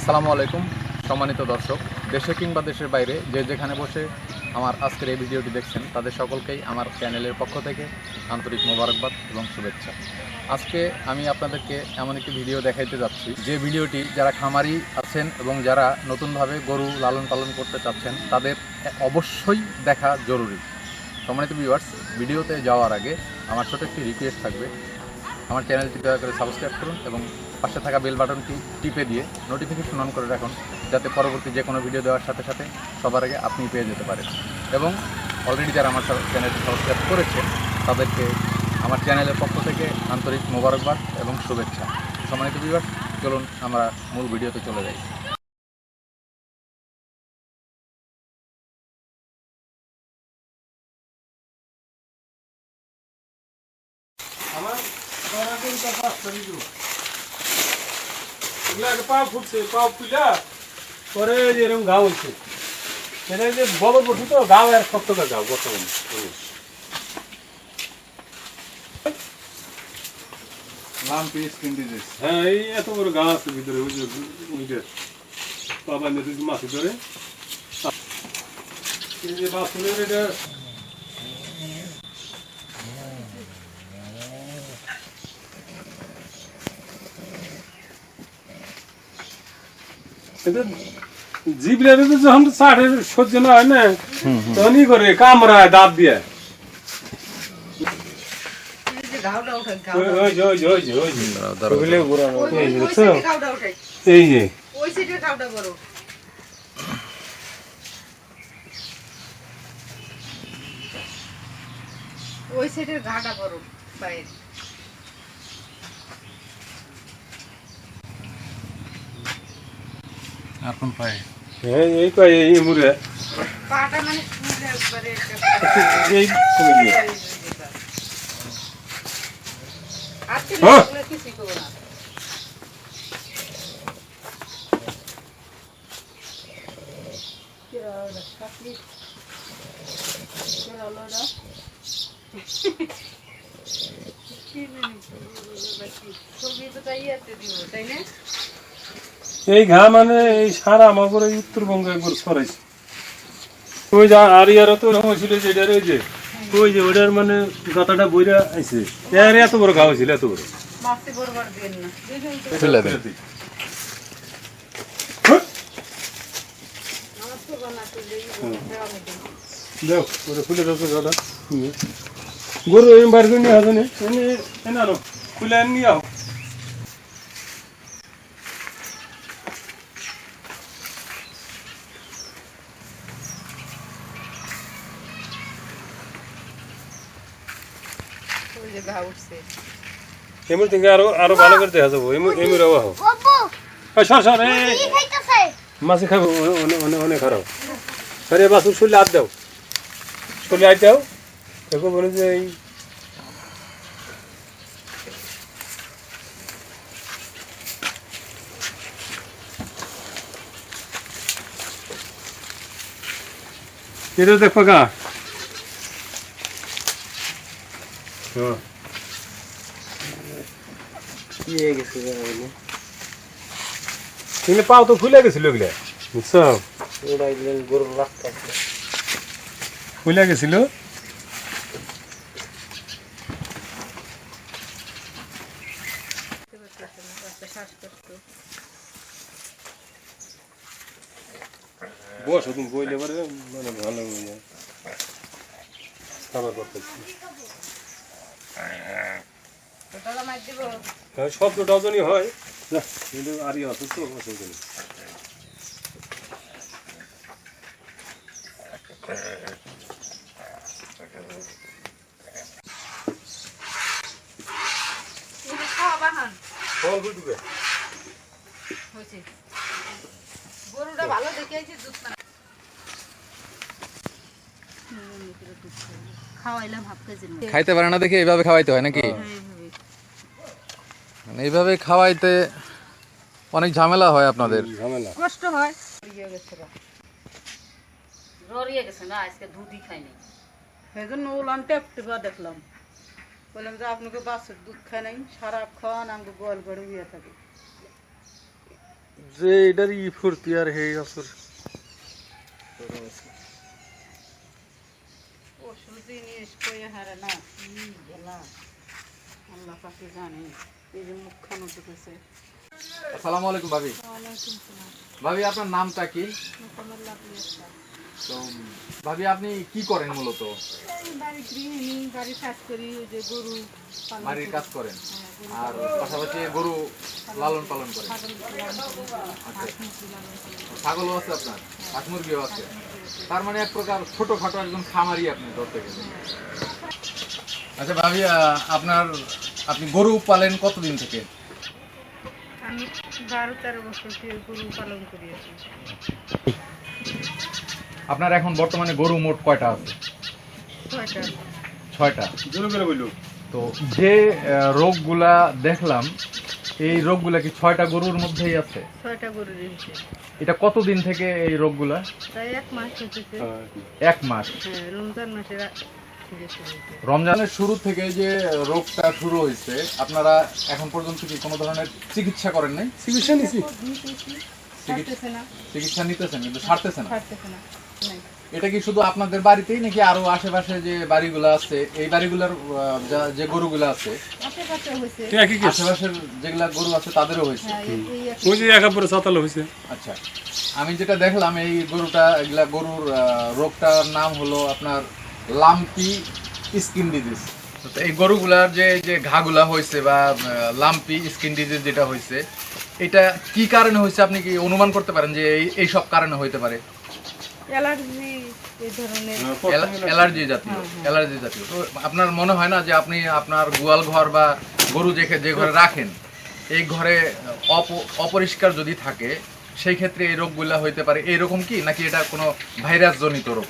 আসসালামু আলাইকুম, সম্মানিত দর্শক। দেশে কিংবা দেশের বাইরে যে যেখানে বসে আমার আজকের এই ভিডিওটি দেখছেন, তাদের সকলকেই আমার চ্যানেলের পক্ষ থেকে আন্তরিক মোবারকবাদ এবং শুভেচ্ছা। আজকে আমি আপনাদেরকে এমন একটি ভিডিও দেখাইতে যাচ্ছি, যে ভিডিওটি যারা খামারি আছেন এবং যারা নতুনভাবে গরু লালন পালন করতে চাচ্ছেন, তাদের অবশ্যই দেখা জরুরি। সম্মানিত ভিউয়ার্স ভিডিওতে যাওয়ার আগে আমার ছোট একটি রিকোয়েস্ট থাকবে। আমার চ্যানেলটি দয়া করে সাবস্ক্রাইব করুন এবং পাশে থাকা বেল বাটনটি টিপে দিয়ে নোটিফিকেশন অন করে রাখুন, যাতে পরবর্তী যে কোনো ভিডিও দেওয়ার সাথে সাথে সবার আগে আপনি পেয়ে যেতে পারেন। এবং অলরেডি যারা আমার চ্যানেলটি সাবস্ক্রাইব করেছেন, তাদেরকে আমার চ্যানেলের পক্ষ থেকে আন্তরিক মোবারকবাদ এবং শুভেচ্ছা। সম্মানিত বিভাগ চলুন আমরা মূল ভিডিওতে চলে যাই। আমার আগে পা ফুটছে পা ফুলা পরে এরকম হয়েছে এটা যে বড় তো বর্তমানে হ্যাঁ এই এত বড় গাও আছে ভিতরে ওই যে ওইটা বাবা নেতে মাছি ধরে। যে এটা তো যখন চাটের সহ্য না হয় না তখনই করে কামড়ায় দাঁত দিয়ে। এই যে ওই ঘাওটা। ওই যে, ওই যে, ওই যে, ওই যে। ওগুলো ঘোরানো। ওই- এই ওই- যে, ওই দেখছ? সাইডে ঘাওটা উঠাই। এই যে ওই সাইডে ঘাওটা করো। ওই সাইডের ঘাটা করো বাইরে এখন পাই এই এই কয় এই মুড়ে পাটা মানে এই কমে দিয়ে। আজকে হ্যাঁ। এগুলো না। কিরা ওটা, কাটলি? কিরা হলো ওটা? কি জানি, ছবি তো তাই আছে দিব, তাই না? এই ঘা মানে এই সারা আমাদের এই উত্তরবঙ্গে একবার ছড়াইছে। ওই যা আর ইয়ারও তো এরকম ছিল যে এটার ওই যে ওই যে ওটার মানে গাতাটা বইরা আইছে। এর এত বড় ঘা হয়েছিল এত বড়। হ্যাঁ, ওটা খুলে গরু এম বার করে নিয়ে আসেনি এনে এনে আনো। খুলে আনি নিয়ে আও। উঠছে এমনি থেকে আরও আরও ভালো করে দেখা যাব। এমনি রাওয়া হোক সর সর মাছে খাব অনেক অনেক খারাপ আরে বাসুর শুলে হাত দাও। শুলে হাত দাও। দেখো বলে যে এই এটা দেখো হ্যাঁ। এগুলো পাও তো ফুলে গেছিল এগুলো বুঝছ? ফুলে গেছিল? বস তুমি বইলে পরে মানে ভালো হয়ে যায় খাবার করতে হ্যাঁ সব তো ডজনই হয়। না কিন্তু আরই অসুস্থ অসুস্থ নেই এই যে খাওয়া বাহান ফল ফুটবে হয়েছে। গরুটা ভালো দেখে দুধ না খাওয়াইলাম হাফ কেজির খাইতে পারে না দেখে এইভাবে খাওয়াইতে হয় নাকি? এইভাবে। মানে এইভাবে খাওয়াইতে অনেক ঝামেলা হয় আপনাদের। ঝামেলা। কষ্ট হয়। রড়িয়ে গেছে। রড়িয়ে গেছে না আজকে দুধই খাইনি। সেই জন্য টেপ দেখলাম। বললাম যে আপনাকে বাসের দুধ খাই নাই সারাক্ষণ আমাকে গোয়াল করে থাকে। যে এটার ই ফুর্তি আর হে আসর ওষুধ জিনিস কয়ে হারে না কি গেলা? আল্লাহ পাকে জানে। এই যে মুখখানো ঢুকেছে আসসালামু আলাইকুম ভাবি। ভাবি আপনার নামটা কি? তো ভাবি আপনি কি করেন মূলত? বাড়ি কাজ করি যে গরু পালন বাড়ির কাজ করেন? হ্যাঁ, গরু আর পাশাপাশি গরু লালন পালন করেন? করি। ছাগলও আছে আপনার? হাঁস মুরগিও আছে? তার মানে এক প্রকার ছোটখাটো একজন খামারি আপনি ধরতে গেলে। আচ্ছা ভাবি আপনার আপনি গরু পালেন কতদিন থেকে? আমি বারো তেরো বছর থেকে গরু পালন করি আপনার এখন বর্তমানে গরু মোট কয়টা আছে? ছয়টা। ছয়টা। তো যে রোগগুলা দেখলাম এই রোগগুলা কি ছয়টা গরুর মধ্যেই আছে? ছয়টা গরু রয়েছে এটা কতদিন থেকে এই রোগগুলা? এক মাস এক মাস। হ্যাঁ রমজান মাসের। রমজানের শুরু থেকে যে রোগটা শুরু হয়েছে আপনারা এখন পর্যন্ত কি কোনো ধরনের চিকিৎসা করেন নাই? চিকিৎসা নিছি। চিকিৎসা নিতেছেন কিন্তু সারতেছে না। এটা কি শুধু আপনাদের বাড়িতেই নাকি আরও আশেপাশে যে বাড়িগুলো আছে এই বাড়িগুলোর যা- যে গরুগুলো আছে? আশেপাশের যেগুলা গরু আছে তাদেরও হয়েছে? হ্যাঁ ওই যে একা পরে চাতালো হয়েছে। আচ্ছা। আমি যেটা দেখলাম এই গরুটা এগুলা গরুর রোগটার নাম হলো আপনার লাম্পি স্কিন ডিজিজ এই গরুগুলার যে যে ঘাগুলা হয়েছে বা লাম্পি স্কিন ডিজিজ যেটা হয়েছে এটা কি কারণে হয়েছে আপনি কি অনুমান করতে পারেন যে এই এই সব কারণে হইতে পারে? অ্যালার্জি অ্যালার্জি জাতীয় অ্যালার্জি জাতীয়। তো আপনার মনে হয় না যে আপনি আপনার গোয়াল ঘর বা গরু যে যে ঘরে রাখেন এই ঘরে অপ- অপরিষ্কার যদি থাকে সেই ক্ষেত্রে এই রোগগুলা হইতে পারে। এইরকম কি? নাকি এটা কোনো ভাইরাস জনিত রোগ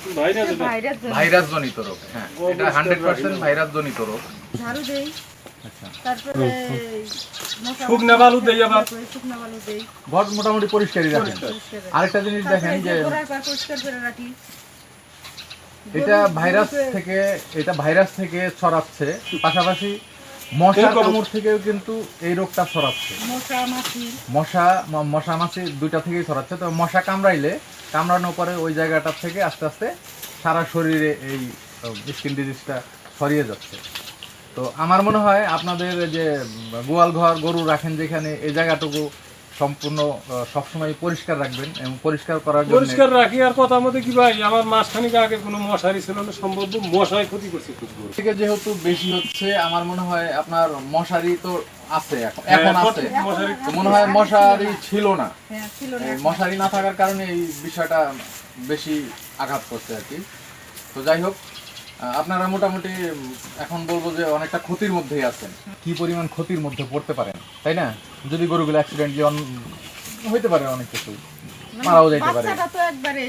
ভাইরাস জনিত রোগ হ্যাঁ। এটা হান্ড্রেড পার্সেন্ট ভাইরাস জনিত রোগ। ঝাড়ু দেই। শুকনা বালু দেই আবার। তারপরে শুকনা বালু দেই। ঘর মোটামুটি পরিষ্কারই রাখেন। আরেকটা জিনিস দেখেন যে এটা ভাইরাস থেকে এটা ভাইরাস থেকে ছড়াচ্ছে। পাশাপাশি মশার কামড় থেকেও কিন্তু এই রোগটা ছড়াচ্ছে। মশা মশা মাছি দুইটা থেকেই ছড়াচ্ছে। তো মশা কামড়াইলে কামড়ানোর পরে ওই জায়গাটা থেকে আস্তে আস্তে সারা শরীরে এই স্কিন ডিজিজটা ছড়িয়ে যাচ্ছে। তো আমার মনে হয় আপনাদের যে গোয়াল ঘর গরু রাখেন যেখানে এই জায়গাটুকু সম্পূর্ণ সবসময় পরিষ্কার রাখবেন এবং পরিষ্কার করার জন্য পরিষ্কার রাখি আর কথা মধ্যে কি ভাই? আমার মাসখানিক আগে কোনো মশারি ছিল না সম্ভব মশাই ক্ষতি করছে খুব থেকে যেহেতু বেশি হচ্ছে আমার মনে হয় আপনার মশারি তো আছে এখন হ্যাঁ, এখন আছে। মনে হয় মশারি ছিল না। হ্যাঁ ছিল না এই মশারি না থাকার কারণে এই বিষয়টা বেশি আঘাত করছে আর কি। তো যাই হোক আপনারা মোটামুটি এখন বলব যে অনেকটা ক্ষতির মধ্যেই আছেন। কি পরিমাণ ক্ষতির মধ্যে পড়তে পারেন তাই না? যদি গরুগুলো অ্যাক্সিডেন্ট হইতে পারে অনেক কিছু। মারাও যাইতে পারে। বাচ্চাটা তো একবারে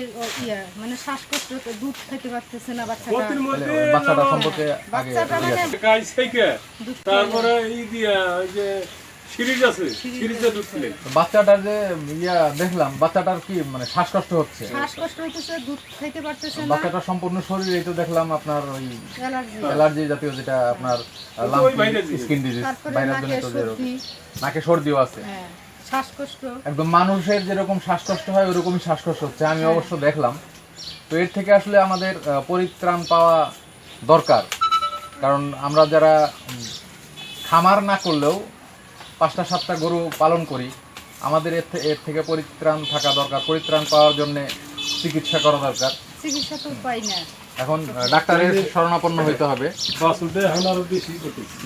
ইয়া মানে শ্বাসকষ্ট তো দুধ খেতে পারতেছে না বাচ্চাটা। বাচ্চাটা সম্পর্কে আগে বাচ্চাটা মানে তারপরে এই দিয়া ওই যে সিরিজ আছে সিরিজে দুধ খেলে বাচ্চাটার যে ইয়া দেখলাম বাচ্চাটার কি মানে শ্বাসকষ্ট হচ্ছে? শ্বাসকষ্ট হইতেছে দুধ খেতে পারতেছে না। বাচ্চাটার সম্পূর্ণ শরীরে তো দেখলাম আপনার ওই অ্যালার্জি। অ্যালার্জি জাতীয় যেটা আপনার স্কিন ডিজিজ ভাইরাস নাকে জনিত যে রোগ। নাকে সর্দিও আছে। হ্যাঁ শ্বাসকষ্ট। একদম মানুষের যেরকম শ্বাসকষ্ট হয় ওরকমই শ্বাসকষ্ট হচ্ছে আমি অবশ্য দেখলাম। তো এর থেকে আসলে আমাদের পরিত্রাণ পাওয়া দরকার। কারণ আমরা যারা খামার না করলেও পাঁচটা সাতটা গরু পালন করি। আমাদের এর থেকে পরিত্রাণ থাকা দরকার। পরিত্রাণ পাওয়ার জন্য চিকিৎসা করা দরকার। চিকিৎসা তো পাই না এখন ডাক্তারের শরণাপন্ন হইতে হবে। বাসুলটা এখন আরও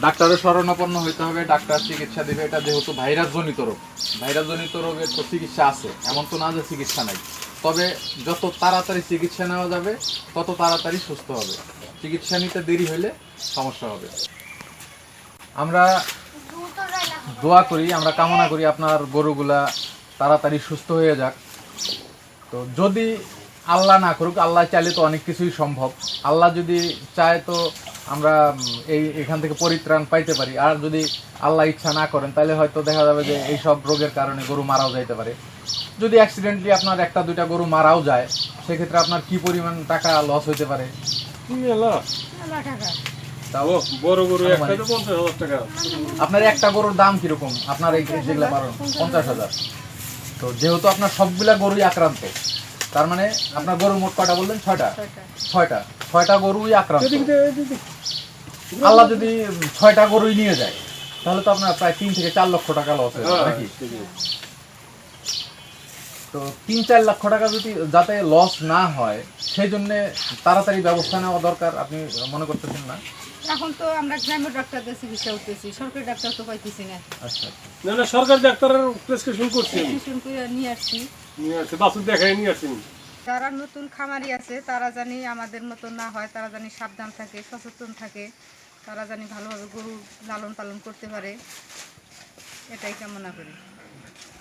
ডাক্তারের শরণাপন্ন হইতে হবে ডাক্তার চিকিৎসা দিবে। এটা যেহেতু ভাইরাস জনিত রোগ। ভাইরাস জনিত রোগের তো চিকিৎসা আছে। এমন তো না যে চিকিৎসা নাই। তবে যত তাড়াতাড়ি চিকিৎসা নেওয়া যাবে তত তাড়াতাড়ি সুস্থ হবে। চিকিৎসা নিতে দেরি হলে সমস্যা হবে। আমরা দোয়া করি আমরা কামনা করি আপনার গরুগুলা তাড়াতাড়ি সুস্থ হয়ে যাক। তো যদি আল্লাহ না করুক আল্লাহ চাইলে তো অনেক কিছুই সম্ভব। আল্লাহ যদি চায় তো আমরা এই এখান থেকে পরিত্রাণ পাইতে পারি। আর যদি আল্লাহ ইচ্ছা না করেন তাহলে হয়তো দেখা যাবে যে এই সব রোগের কারণে গরু মারাও যাইতে পারে। যদি অ্যাক্সিডেন্টলি আপনার একটা দুইটা গরু মারাও যায় সেক্ষেত্রে আপনার কি পরিমাণ টাকা লস হইতে পারে? কি টাকা। তাও ও বড় গরু একটা তো পঞ্চাশ হাজার টাকা। আপনার একটা গরুর দাম কীরকম? আপনার এই যেগুলো পারেন পঞ্চাশ হাজার। তো যেহেতু আপনার সবগুলা গরুই আক্রান্ত তার মানে আপনার গরুর মোট কয়টা বললেন? ছয়টা। ছয়টা। ছয়টা। ছয়টা গরুই আক্রান্ত। এদিক দিয়ে, এদিক দিয়ে। আল্লাহ যদি ছয়টা গরুই নিয়ে যায় তাহলে তো আপনার প্রায় তিন থেকে চার লক্ষ টাকা লস হয়ে যাবে হ্যাঁ, নাকি? তো তিন চার লক্ষ টাকা যদি যাতে লস না হয় সেই জন্য তাড়াতাড়ি ব্যবস্থা নেওয়া দরকার আপনি মনে করতেছেন না? এখন তো আমরা গ্রামের ডাক্তারদের চিকিৎসা করতেছি। সরকারি ডাক্তার তো পাইতেছি না। আচ্ছা না না সরকারি ডাক্তারের প্রেসক্রিপশন করছি প্রেসক্রিপশন করে নিয়ে আসছি। নিয়ে আসছি বাছুর দেখাই নিয়ে আসছি। যারা নতুন খামারি আছে তারা জানি আমাদের মতো না হয় তারা জানি সাবধান থাকে সচেতন থাকে তারা জানি ভালোভাবে গরু লালন পালন করতে পারে। এটাই কামনা করি।